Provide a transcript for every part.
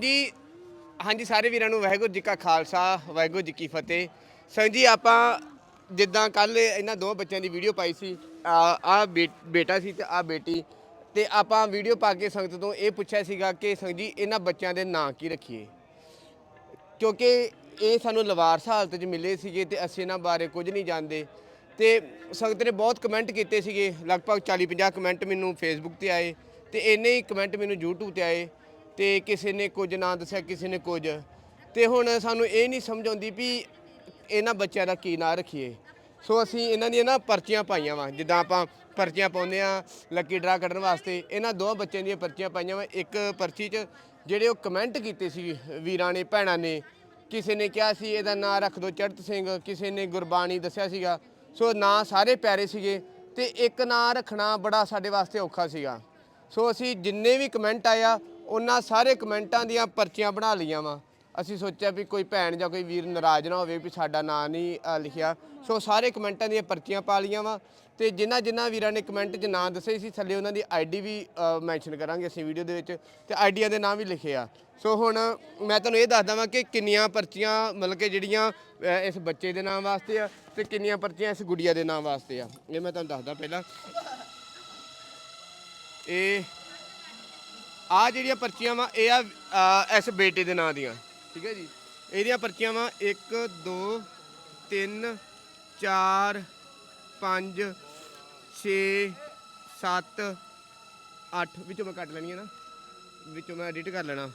ਜੀ, ਹਾਂਜੀ, ਸਾਰੇ ਵੀਰਾਂ ਨੂੰ ਵਾਹਿਗੁਰੂ ਜੀ ਕਾ ਖਾਲਸਾ, ਵਾਹਿਗੁਰੂ ਜੀ ਕੀ ਫਤਿਹ। ਸੰਗ ਜੀ, ਆਪਾਂ ਜਿੱਦਾਂ ਕੱਲ ਇਹਨਾਂ ਦੋ ਬੱਚਿਆਂ ਦੀ ਵੀਡੀਓ ਪਾਈ ਸੀ, ਆ ਆ ਬੇਟਾ ਸੀ ਤੇ ਆ ਬੇਟੀ। ਤੇ ਆਪਾਂ ਵੀਡੀਓ ਪਾ ਕੇ ਸੰਗਤ ਤੋਂ ਇਹ ਪੁੱਛਿਆ ਸੀਗਾ ਕਿ ਸੰਗ ਜੀ, ਇਹਨਾਂ ਬੱਚਿਆਂ ਦੇ ਨਾਂ ਕੀ ਰੱਖੀਏ? ਕਿਉਂਕਿ ਇਹ ਸਾਨੂੰ ਲਵਾਰਸ ਹਾਲਤ 'ਚ ਮਿਲੇ ਸੀਗੇ ਤੇ ਅਸੀਂ ਇਹਨਾਂ ਬਾਰੇ ਕੁਝ ਨਹੀਂ ਜਾਣਦੇ। ਤੇ ਸੰਗਤ ਨੇ ਬਹੁਤ ਕਮੈਂਟ ਕੀਤੇ ਸੀਗੇ, ਲਗਭਗ 40-50 ਕਮੈਂਟ ਮੈਨੂੰ ਫੇਸਬੁੱਕ ਤੇ ਆਏ ਤੇ ਇੰਨੇ ਹੀ ਕਮੈਂਟ ਮੈਨੂੰ YouTube ਤੇ ਆਏ। ਤੇ ਕਿਸੇ ਨੇ ਕੁਝ ਨਾਂ ਦੱਸਿਆ, ਕਿਸੇ ਨੇ ਕੁਝ। ਤੇ ਹੁਣ ਸਾਨੂੰ ਇਹ ਨਹੀਂ ਸਮਝ ਆਉਂਦੀ ਵੀ ਇਹਨਾਂ ਬੱਚਿਆਂ ਦਾ ਕੀ ਨਾਂ ਰੱਖੀਏ। ਸੋ ਅਸੀਂ ਇਹਨਾਂ ਦੀਆਂ ਨਾ ਪਰਚੀਆਂ ਪਾਈਆਂ ਵਾ, ਜਿੱਦਾਂ ਆਪਾਂ ਪਰਚੀਆਂ ਪਾਉਂਦੇ ਆ ਲੱਕੀ ਡਰਾ ਕੱਢਣ ਵਾਸਤੇ, ਇਹਨਾਂ ਦੋ ਬੱਚਿਆਂ ਦੀਆਂ ਪਰਚੀਆਂ ਪਾਈਆਂ ਵਾ। ਇੱਕ ਪਰਚੀ 'ਚ ਜਿਹੜੇ ਉਹ ਕਮੈਂਟ ਕੀਤੇ ਸੀ ਵੀਰਾਂ ਨੇ, ਭੈਣਾਂ ਨੇ, ਕਿਸੇ ਨੇ ਕਿਹਾ ਸੀ ਇਹਦਾ ਨਾਂ ਰੱਖ ਦਿਓ ਚੜਤ ਸਿੰਘ, ਕਿਸੇ ਨੇ ਗੁਰਬਾਣੀ ਦੱਸਿਆ ਸੀਗਾ। ਸੋ ਨਾਂ ਸਾਰੇ ਪਿਆਰੇ ਸੀਗੇ ਤੇ ਇੱਕ ਨਾਂ ਰੱਖਣਾ ਬੜਾ ਸਾਡੇ ਵਾਸਤੇ ਔਖਾ ਸੀਗਾ। ਸੋ ਅਸੀਂ ਜਿੰਨੇ ਵੀ ਕਮੈਂਟ ਆਇਆ ਉਹਨਾਂ ਸਾਰੇ ਕਮੈਂਟਾਂ ਦੀਆਂ ਪਰਚੀਆਂ ਬਣਾ ਲਈਆਂ ਵਾ। ਅਸੀਂ ਸੋਚਿਆ ਵੀ ਕੋਈ ਭੈਣ ਜਾਂ ਕੋਈ ਵੀਰ ਨਾਰਾਜ਼ ਨਾ ਹੋਵੇ ਵੀ ਸਾਡਾ ਨਾਂ ਨਹੀਂ ਅ, ਲਿਖਿਆ। ਸੋ ਸਾਰੇ ਕਮੈਂਟਾਂ ਦੀਆਂ ਪਰਚੀਆਂ ਪਾ ਲਈਆਂ ਵਾ ਤੇ ਜਿਨ੍ਹਾਂ ਜਿਨ੍ਹਾਂ ਵੀਰਾਂ ਨੇ ਕਮੈਂਟ 'ਚ ਨਾਂ ਦੱਸੇ ਸੀ ਥੱਲੇ ਉਹਨਾਂ ਦੀ ਆਈਡੀ ਵੀ ਮੈਂਸ਼ਨ ਕਰਾਂਗੇ ਅਸੀਂ ਵੀਡੀਓ ਦੇ ਵਿੱਚ ਤੇ ਆਈਡੀਆਂ ਦੇ ਨਾਂ ਵੀ ਲਿਖੇ ਆ। ਸੋ ਹੁਣ ਮੈਂ ਤੁਹਾਨੂੰ ਇਹ ਦੱਸਦਾ ਵਾਂ ਕਿ ਕਿੰਨੀਆਂ ਪਰਚੀਆਂ ਮਤਲਬ ਕਿ ਜਿਹੜੀਆਂ ਅ, ਇਸ ਬੱਚੇ ਦੇ ਨਾਮ ਵਾਸਤੇ ਆ ਤੇ ਕਿੰਨੀਆਂ ਪਰਚੀਆਂ ਇਸ ਗੁੜੀਆ ਦੇ ਨਾਮ ਵਾਸਤੇ ਆ। ਇਹ ਮੈਂ ਤੁਹਾਨੂੰ ਦੱਸਦਾ ਪਹਿਲਾਂ। ਇਹ ਆ ਜਿਹੜੀਆਂ ਪਰਚੀਆਂ ਵਾ ਇਹ ਆ ਅ, ਇਸ ਬੇਟੇ ਦੇ ਨਾਂ ਦੀਆਂ। ਠੀਕ ਹੈ ਜੀ? ਇਹਦੀਆਂ ਪਰਚੀਆਂ ਵਾ 1 2 3 4 5 6 7 8 ਵਿੱਚੋਂ ਮੈਂ ਕੱਟ ਲੈਣੀ ਹੈ ਨਾ। ਵਿੱਚੋਂ ਮੈਂ ਐਡਿਟ ਕਰ ਲੈਣਾ।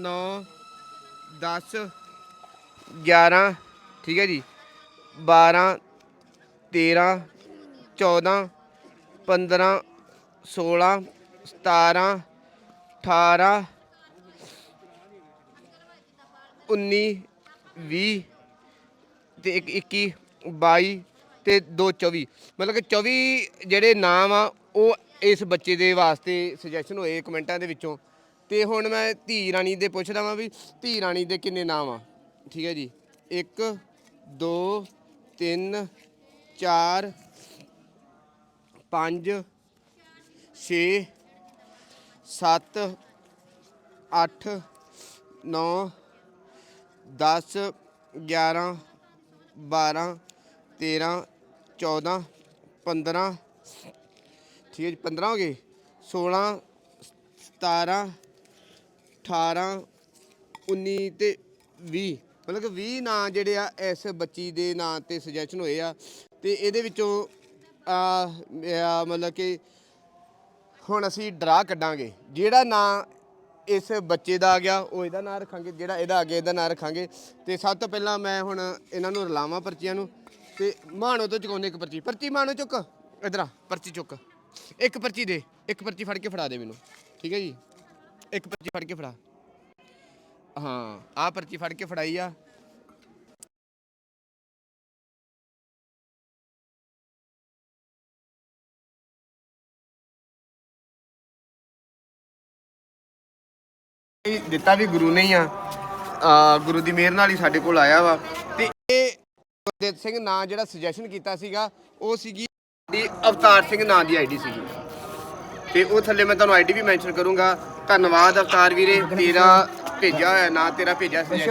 9 10 11 ਠੀਕ ਹੈ ਜੀ? 12 13 14 15 16 17 18 19 20 ਤੇ ਇੱਕ 21 22 ਤੇ 2 24 ਮਤਲਬ ਕਿ 24 ਜਿਹੜੇ ਨਾਮ ਆ, ਉਹ ਇਸ ਬੱਚੇ ਦੇ ਵਾਸਤੇ ਸੁਜੈਸ਼ਨ ਹੋਏ ਕਮੈਂਟਾਂ ਦੇ ਵਿੱਚੋਂ। ਤੇ ਹੁਣ ਮੈਂ ਧੀ ਰਾਣੀ ਦੇ ਪੁੱਛਦਾ ਵਾਂ ਵੀ ਧੀ ਰਾਣੀ ਦੇ ਕਿੰਨੇ ਨਾਮ ਆ? ਠੀਕ ਹੈ ਜੀ। 1 2 3 4 5 6 7 8 9 10 11 12 13 14 15 ਠੀਕ ਹੈ ਜੀ 15 ਹੋ ਗਏ। 16 17 18 19 ਤੇ 20 ਮਤਲਬ ਕਿ 20 ਨਾਂ ਜਿਹੜੇ ਆ, ਇਸ ਬੱਚੀ ਦੇ ਨਾਂ ਤੇ ਸੁਜੈਸ਼ਨ ਹੋਏ ਆ। ਤੇ ਇਹਦੇ ਵਿੱਚੋਂ ਆ, ਮਤਲਬ ਕਿ ਹੁਣ ਅਸੀਂ ਡਰਾ ਕੱਢਾਂਗੇ। ਜਿਹੜਾ ਨਾਂ ਇਸ ਬੱਚੇ ਦਾ ਆ ਗਿਆ, ਉਹ ਇਹਦਾ ਨਾਂ ਰੱਖਾਂਗੇ, ਜਿਹੜਾ ਇਹਦਾ ਆ ਗਿਆ ਇਹਦਾ ਨਾਂ ਰੱਖਾਂਗੇ। ਤੇ ਸਭ ਤੋਂ ਪਹਿਲਾਂ ਮੈਂ ਹੁਣ ਇਹਨਾਂ ਨੂੰ ਰਲਾਵਾਂ ਪਰਚੀਆਂ ਨੂੰ। ਤੇ ਮਾਣੋ ਤੋਂ ਚੁਕਾਉਂਦੇ ਇੱਕ ਪਰਚੀ। ਪਰਚੀ ਮਾਣੋ ਚੁੱਕ। ਇਧਰ ਪਰਚੀ ਚੁੱਕ। ਇੱਕ ਪਰਚੀ ਦੇ, ਇੱਕ ਪਰਚੀ ਫੜ ਕੇ ਫੜਾ ਦੇ ਮੈਨੂੰ। ਠੀਕ ਹੈ ਜੀ? ਇੱਕ ਪਰਚੀ ਫੜ ਕੇ ਫੜਾ। ਹਾਂ, ਆਹ ਪਰਚੀ ਫੜ ਕੇ ਫੜਾਈ ਆ। ਦਿੱਤਾ ਵੀ ਗੁਰੂ ਨੇ ਹੀ ਆ। ਗੁਰੂ ਦੀ ਮਿਹਰ ਨਾਲ ਹੀ ਸਾਡੇ ਕੋਲ ਆਇਆ ਵਾ। ਤੇ ਇਹ ਗੁਰਦੇਵ ਸਿੰਘ ਨਾਂ ਜਿਹੜਾ ਸੁਜੈਸ਼ਨ ਕੀਤਾ ਸੀਗਾ ਉਹ ਸੀਗੀ ਦੀ ਅਵਤਾਰ ਸਿੰਘ ਨਾਂ ਦੀ ਆਈਡੀ ਸੀਗੀ। ਤੇ ਉਹ ਥੱਲੇ ਮੈਂ ਤੁਹਾਨੂੰ ਆਈਡੀ ਵੀ ਮੈਂਸ਼ਨ ਕਰੂੰਗਾ। ਧੰਨਵਾਦ ਅਵਤਾਰ ਵੀਰੇ ਤੇਰਾ ਭੇਜਿਆ ਹੋਇਆ ਨਾਂ ਤੇਰਾ ਭੇਜਿਆ ਸੀ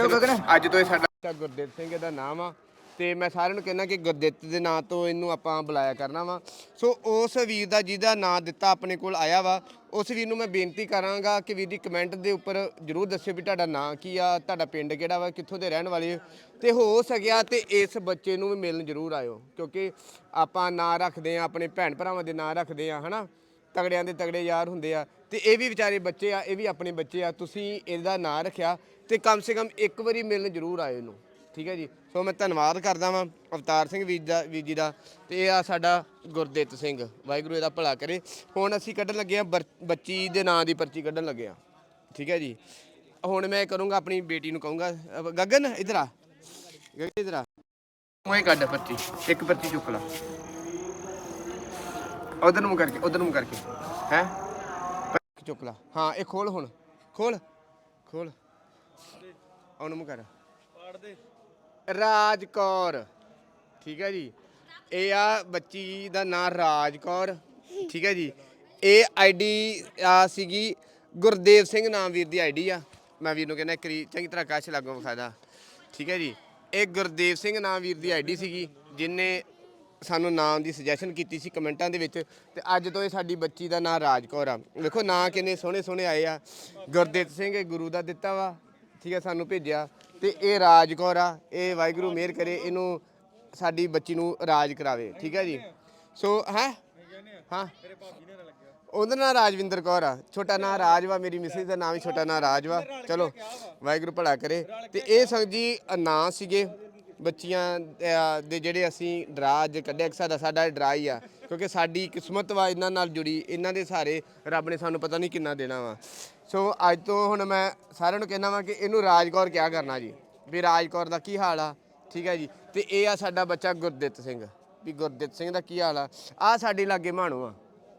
ਅੱਜ ਤੋਂ ਇਹ ਸਾਡਾ ਗੁਰਦੇਵ ਸਿੰਘ ਇਹਦਾ ਨਾਮ ਆ ਤੇ ਮੈਂ ਸਾਰਿਆਂ ਨੂੰ ਕਹਿੰਦਾ ਕਿ ਗੁਰਦਿੱਤ ਦੇ ਨਾਂ ਤੋਂ ਇਹਨੂੰ ਆਪਾਂ ਬੁਲਾਇਆ ਕਰਨਾ ਵਾ। ਸੋ ਉਸ ਵੀਰ ਦਾ ਜਿਹਦਾ ਨਾਂ ਦਿੱਤਾ ਆਪਣੇ ਕੋਲ ਆਇਆ ਵਾ, ਉਸ ਵੀਰ ਨੂੰ ਮੈਂ ਬੇਨਤੀ ਕਰਾਂਗਾ ਕਿ ਵੀਰ ਦੀ ਕਮੈਂਟ ਦੇ ਉੱਪਰ ਜਰੂਰ ਦੱਸਿਓ ਵੀ ਤੁਹਾਡਾ ਨਾਂ ਕੀ ਆ, ਤੁਹਾਡਾ ਪਿੰਡ ਕਿਹੜਾ ਵਾ, ਕਿੱਥੋਂ ਦੇ ਰਹਿਣ ਵਾਲੇ ਹੋ। ਤੇ ਹੋ ਸਕਿਆ ਤੇ ਇਸ ਬੱਚੇ ਨੂੰ ਵੀ ਮਿਲਣ ਜਰੂਰ ਆਇਓ, ਕਿਉਂਕਿ ਆਪਾਂ ਨਾਂ ਰੱਖਦੇ ਆ, ਆਪਣੇ ਭੈਣ ਭਰਾਵਾਂ ਦੇ ਨਾਂ ਰੱਖਦੇ ਆ, ਹਨਾ। ਤਗੜਿਆਂ ਦੇ ਤਗੜੇ ਯਾਰ ਹੁੰਦੇ ਆ। ਤੇ ਇਹ ਵੀ ਵਿਚਾਰੇ ਬੱਚੇ ਆ, ਇਹ ਵੀ ਆਪਣੇ ਬੱਚੇ ਆ, ਤੁਸੀਂ ਇਹਦਾ ਨਾਂ ਰੱਖਿਆ ਤੇ ਕਮ ਸੇ ਕਮ ਇੱਕ ਵਾਰੀ ਮਿਲਣ ਜਰੂਰ ਆਇਓ ਇਹਨੂੰ। ਠੀਕ ਹੈ ਜੀ? ਸੋ ਮੈਂ ਧੰਨਵਾਦ ਕਰਦਾ ਵਾਂ ਅਵਤਾਰ ਸਿੰਘ ਵੀਰ ਦਾ ਵੀਰ ਜੀ ਦਾ ਤੇ ਇਹ ਆ ਸਾਡਾ ਗੁਰਦਿੱਤ ਸਿੰਘ। ਵਾਹਿਗੁਰੂ ਇਹਦਾ ਭਲਾ ਕਰੇ। ਹੁਣ ਅਸੀਂ ਕੱਢਣ ਲੱਗੇ ਆ ਬੱਚੀ ਦੇ ਨਾਂ ਦੀ ਪਰਚੀ ਕੱਢਣ ਲੱਗੇ ਆ ਠੀਕ ਹੈ ਜੀ? ਹੁਣ ਮੈਂ ਕਰੂੰਗਾ ਆਪਣੀ ਬੇਟੀ ਨੂੰ ਕਹੂੰਗਾ, ਅਹ ਗਗਨ, ਇਧਰ ਆ। ਗਗਨ, ਇਧਰ ਆ। ਉਹ ਕੱਢ ਪਰਚੀ, ਇੱਕ ਪਰਚੀ ਚੁੱਕ ਲਾ। ਉਧਰ ਨੂੰ ਕਰਕੇ, ਉਧਰ ਨੂੰ ਕਰਕੇ। ਹੈ? ਚੁੱਕ ਲਾ। ਹਾਂ, ਇਹ ਖੋਲ ਹੁਣ। ਖੋਲ। ਖੋਲ। ਉਹਨੂੰ ਕਰ ਪਾੜ ਦੇ। ਰਾਜ ਕੌਰ। ਠੀਕ ਹੈ ਜੀ। ਇਹ ਆ ਬੱਚੀ ਦਾ ਨਾਮ ਰਾਜ ਕੌਰ। ਠੀਕ ਹੈ ਜੀ। ਇਹ ਆਈਡੀ ਆ ਸੀਗੀ ਗੁਰਦੇਵ ਸਿੰਘ ਨਾਮ ਵੀਰ ਦੀ ਆਈਡੀ ਆ। ਮੈਂ ਵੀਰ ਨੂੰ ਕਹਿੰਦਾ ਕਰੀ ਚੰਗੀ ਤਰ੍ਹਾਂ ਕਾਸ਼ ਲੱਗੋ ਫਾਇਦਾ ਠੀਕ ਹੈ ਜੀ। ਇਹ ਗੁਰਦੇਵ ਸਿੰਘ ਨਾਮ ਵੀਰ ਦੀ ਆਈਡੀ ਸੀਗੀ, ਜਿਨੇ ਸਾਨੂੰ ਨਾਮ ਦੀ ਸੁਜੈਸ਼ਨ ਕੀਤੀ ਸੀ ਕਮੈਂਟਾਂ ਦੇ ਵਿੱਚ, ਤੇ ਅੱਜ ਤੋਂ ਇਹ ਸਾਡੀ ਬੱਚੀ ਦਾ ਨਾਮ ਰਾਜਕੌਰ ਆ। ਵੇਖੋ ਨਾਂ ਕਿੰਨੇ ਸੋਹਣੇ ਸੋਹਣੇ ਆਏ ਆ। ਗੁਰਦੇਵ ਸਿੰਘ ਇਹ ਗੁਰੂ ਦਾ ਦਿੱਤਾ ਵਾ। ਠੀਕ ਹੈ, ਸਾਨੂੰ ਭੇਜਿਆ। ਤੇ ਇਹ ਰਾਜ ਕੌਰ ਆ ਇਹ ਵਾਹਿਗੁਰੂ ਮਿਹਰ ਕਰੇ ਇਹਨੂੰ ਸਾਡੀ ਬੱਚੀ ਨੂੰ ਰਾਜ ਕਰਾਵੇ ਠੀਕ ਹੈ ਜੀ? ਸੋ ਹੈ? ਹਾਂ? ਉਹਦਾ ਨਾਂ ਰਾਜਵਿੰਦਰ ਕੌਰ ਆ ਛੋਟਾ ਨਾਂ ਰਾਜ ਵਾ ਮੇਰੀ ਮਿਸਿਸ ਦਾ ਨਾਮ ਹੀ ਛੋਟਾ ਨਾਂ ਰਾਜ ਵਾ ਚਲੋ ਵਾਹਿਗੁਰੂ ਭਲਾ ਕਰੇ। ਤੇ ਇਹ ਸੰਗ ਜੀ ਨਾਂ ਸੀਗੇ ਬੱਚੀਆਂ ਅ, ਦੇ ਜਿਹੜੇ ਅਸੀਂ ਡਰਾ ਅੱਜ ਕੱਢਿਆ ਕਿ ਸਾਡਾ ਸਾਡਾ ਡਰਾ ਹੀ ਆ। ਕਿਉਂਕਿ ਸਾਡੀ ਕਿਸਮਤ ਵਾ ਇਹਨਾਂ ਨਾਲ ਜੁੜੀ, ਇਹਨਾਂ ਦੇ ਸਾਰੇ ਰੱਬ ਨੇ ਸਾਨੂੰ ਪਤਾ ਨਹੀਂ ਕਿੰਨਾ ਦੇਣਾ ਵਾ। ਸੋ ਅੱਜ ਤੋਂ ਹੁਣ ਮੈਂ ਸਾਰਿਆਂ ਨੂੰ ਕਹਿਣਾ ਵਾ ਕਿ ਇਹਨੂੰ ਰਾਜਕੌਰ ਕਿਆ ਕਰਨਾ ਜੀ? ਵੀ ਰਾਜਕੌਰ ਦਾ ਕੀ ਹਾਲ ਆ? ਠੀਕ ਹੈ ਜੀ? ਤੇ ਇਹ ਆ ਸਾਡਾ ਬੱਚਾ ਗੁਰਦਿੱਤ ਸਿੰਘ। ਵੀ ਗੁਰਦਿੱਤ ਸਿੰਘ ਦਾ ਕੀ ਹਾਲ ਆ? ਆ ਸਾਡੇ ਲਾਗੇ ਮਾਣੋ ਆ।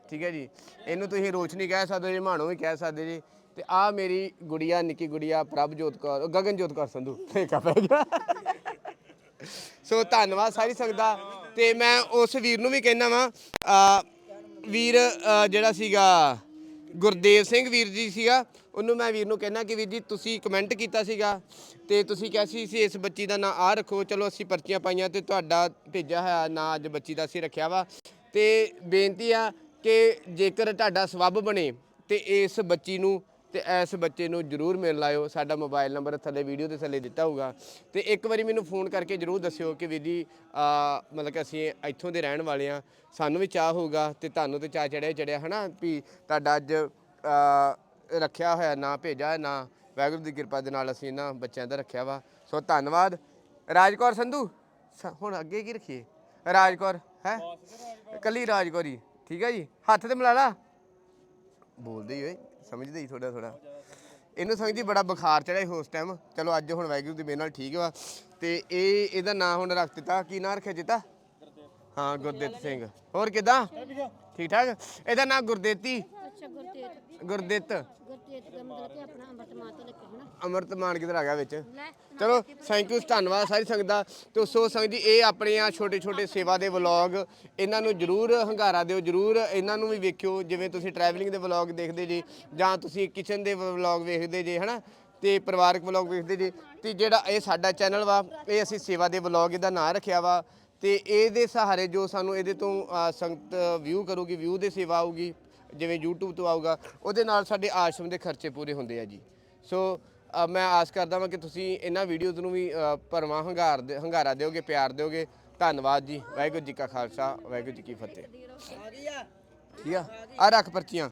ਠੀਕ ਹੈ ਜੀ? ਇਹਨੂੰ ਤੁਸੀਂ ਰੋਸ਼ਨੀ ਕਹਿ ਸਕਦੇ ਜੀ, ਮਾਣੋ ਵੀ ਕਹਿ ਸਕਦੇ ਜੀ। ਤੇ ਆ ਮੇਰੀ ਗੁੜੀਆ, ਨਿੱਕੀ ਗੁੜੀਆ, ਪ੍ਰਭਜੋਤ ਕੌਰ ਗਗਨਜੋਤ ਕੌਰ ਸੰਧੂ। ਠੇਕਾ ਪੈ ਗਿਆ। ਸੋ ਧੰਨਵਾਦ, ਸਾਰੀ ਸੰਗਤ। ਦਾ ਤੇ ਮੈਂ ਉਸ ਵੀਰ ਨੂੰ ਵੀ ਕਹਿਣਾ ਵਾਂ ਵੀਰ ਜਿਹੜਾ ਸੀਗਾ, ਗੁਰਦੇਵ ਸਿੰਘ ਵੀਰ ਜੀ ਸੀਗਾ, ਉਹਨੂੰ ਮੈਂ ਵੀਰ ਨੂੰ ਕਹਿਣਾ ਕਿ ਵੀਰ ਜੀ ਤੁਸੀਂ ਕਮੈਂਟ ਕੀਤਾ ਸੀਗਾ ਤੇ ਤੁਸੀਂ ਕਿਹਾ ਸੀ ਸੀ, ਇਸ ਬੱਚੀ ਦਾ ਨਾਂ ਆ ਰੱਖੋ, ਚਲੋ ਅਸੀਂ ਪਰਚੀਆਂ ਪਾਈਆਂ ਤੇ ਤੁਹਾਡਾ ਭੇਜਿਆ ਹੋਇਆ ਨਾਂ ਅੱਜ ਬੱਚੀ ਦਾ ਅਸੀਂ ਰੱਖਿਆ ਵਾ। ਤੇ ਬੇਨਤੀ ਆ ਕਿ ਜੇਕਰ ਤੁਹਾਡਾ ਸਬੱਬ ਬਣੇ ਤੇ ਇਸ ਬੱਚੀ ਨੂੰ ਤੇ ਇਸ ਬੱਚੇ ਨੂੰ ਜਰੂਰ ਮਿਲ ਲਾਇਓ। ਸਾਡਾ ਮੋਬਾਈਲ ਨੰਬਰ ਥੱਲੇ ਵੀਡੀਓ ਦੇ ਥੱਲੇ ਦਿੱਤਾ ਹੋਊਗਾ। ਤੇ ਇੱਕ ਵਾਰੀ ਮੈਨੂੰ ਫੋਨ ਕਰਕੇ ਜਰੂਰ ਦੱਸਿਓ ਕਿ ਵੀਰ ਜੀ ਮਤਲਬ ਕਿ ਅਸੀਂ ਇੱਥੋਂ ਦੇ ਰਹਿਣ ਵਾਲੇ ਆ ਸਾਨੂੰ ਵੀ ਚਾਹ ਹੋਊਗਾ ਤੇ ਤੁਹਾਨੂੰ ਤੇ ਚਾਹ ਚੜਿਆ ਚੜਿਆ, ਹਨਾ, ਵੀ ਤੁਹਾਡਾ ਅੱਜ ਰੱਖਿਆ ਹੋਇਆ ਨਾ ਭੇਜਾ ਨਾ, ਵਾਹਿਗੁਰੂ ਦੀ ਕਿਰਪਾ ਦੇ ਨਾਲ ਅਸੀਂ ਇਹਨਾਂ ਬੱਚਿਆਂ ਦਾ ਰੱਖਿਆ ਵਾ। ਸੋ ਧੰਨਵਾਦ। ਰਾਜਕੌਰ ਸੰਧੂ, ਸ- ਹੁਣ ਅੱਗੇ ਕੀ ਰੱਖੀਏ? ਰਾਜਕੌਰ, ਹੈ? ਕੱਲੀ ਰਾਜਕੌਰ ਹੀ, ਠੀਕ ਹੈ ਜੀ? ਹੱਥ ਤੇ ਮਿਲਾ ਲਾ। ਬੋਲਦੇ ਹੀ ਓਏ, ਸਮਝਦੇ ਹੀ ਥੋੜਾ ਥੋੜਾ ਇਹਨੂੰ ਸਮਝੀ ਬੜਾ ਬੁਖਾਰ ਚੜਿਆ ਉਸ ਟਾਈਮ ਚਲੋ ਅੱਜ ਹੁਣ ਵਾਹਿਗੁਰੂ ਦੀ ਮੇਰੇ ਨਾਲ ਠੀਕ ਵਾ। ਤੇ ਇਹ, ਇਹਦਾ ਨਾਂ ਹੁਣ ਰੱਖ ਦਿੱਤਾ। ਕੀ ਨਾਂ ਰੱਖਿਆ ਜਿੱਤਾ ਹਾਂ, ਗੁਰਦੇਵ ਸਿੰਘ। ਹੋਰ ਕਿਦਾਂ? ਠੀਕ ਠਾਕ? ਇਹਦਾ ਨਾਂ ਗੁਰਦੇਤੀ ਅੱਛਾ ਗੁਰਤੇਜ ਗੁਰਦਿੱਤ ਗੁਰਤੇਜ ਦਾ ਮਤਲਬ ਕਿ ਆਪਣਾ ਅੰਮ੍ਰਿਤ ਲਿਖਿਆ ਹਨਾ ਅਮਰਤ ਮਾਨ ਕਿਧਰ ਆ ਗਿਆ ਵਿੱਚ? ਲੈ ਚਲੋ ਥੈਂਕ ਯੂ ਧੰਨਵਾਦ ਸਾਰੀ ਸੰਗਤ ਦਾ। ਤੇ ਸੋ ਸੰਗਤ ਜੀ ਇਹ ਆਪਣੀਆਂ ਛੋਟੇ ਛੋਟੇ ਸੇਵਾ ਦੇ ਵਲੌਗ ਇਹਨਾਂ ਨੂੰ ਜਰੂਰ ਹੰਗਾਰਾ ਦਿਓ ਜਰੂਰ ਇਹਨਾਂ ਨੂੰ ਵੀ ਵੇਖਿਓ ਜਿਵੇਂ ਤੁਸੀਂ ਟਰੈਵਲਿੰਗ ਦੇ ਵਲੌਗ ਦੇਖਦੇ ਜੀ ਜਾਂ ਤੁਸੀਂ ਕਿਚਨ ਦੇ ਵਲੌਗ ਵੇਖਦੇ ਜੇ ਹਨਾ? ਤੇ ਪਰਿਵਾਰਕ ਵਲੌਗ ਵੇਖਦੇ ਜੇ ਤੇ ਜਿਹੜਾ ਇਹ ਸਾਡਾ ਚੈਨਲ ਵਾ ਇਹ ਅਸੀਂ ਸੇਵਾ ਦੇ ਵਲੌਗ ਇਹਦਾ ਨਾਂ ਰੱਖਿਆ ਵਾ ਤੇ ਇਹਦੇ ਸਹਾਰੇ ਜੋ ਸਾਨੂੰ ਇਹਦੇ ਤੋਂ ਅ, ਸੰਗਤ ਵਿਊ ਕਰੂਗੀ ਵਿਊ ਦੇ ਸੇਵਾ ਆਊਗੀ ਜਿਵੇਂ YouTube ਤੋਂ ਆਊਗਾ ਉਹਦੇ ਨਾਲ ਸਾਡੇ ਆਸ਼ਰਮ ਦੇ ਖਰਚੇ ਪੂਰੇ ਹੁੰਦੇ ਆ ਜੀ। ਸੋ ਮੈਂ ਆਸ ਕਰਦਾ ਹਾਂ ਕਿ ਤੁਸੀਂ ਇਹਨਾਂ ਵੀਡੀਓਜ਼ ਨੂੰ ਵੀ ਭਰਵਾਂ ਹੰਗਾਰ ਹੰਗਾਰਾ ਦਿਓਗੇ ਪਿਆਰ ਦਿਓਗੇ। ਧੰਨਵਾਦ ਜੀ। ਵਾਹਿਗੁਰੂ ਜੀ ਕਾ ਖਾਲਸਾ ਵਾਹਿਗੁਰੂ ਜੀ ਕੀ ਫਤਿਹ। ਠੀਕ ਆ? ਆ ਰੱਖ ਪਰਚੀਆਂ।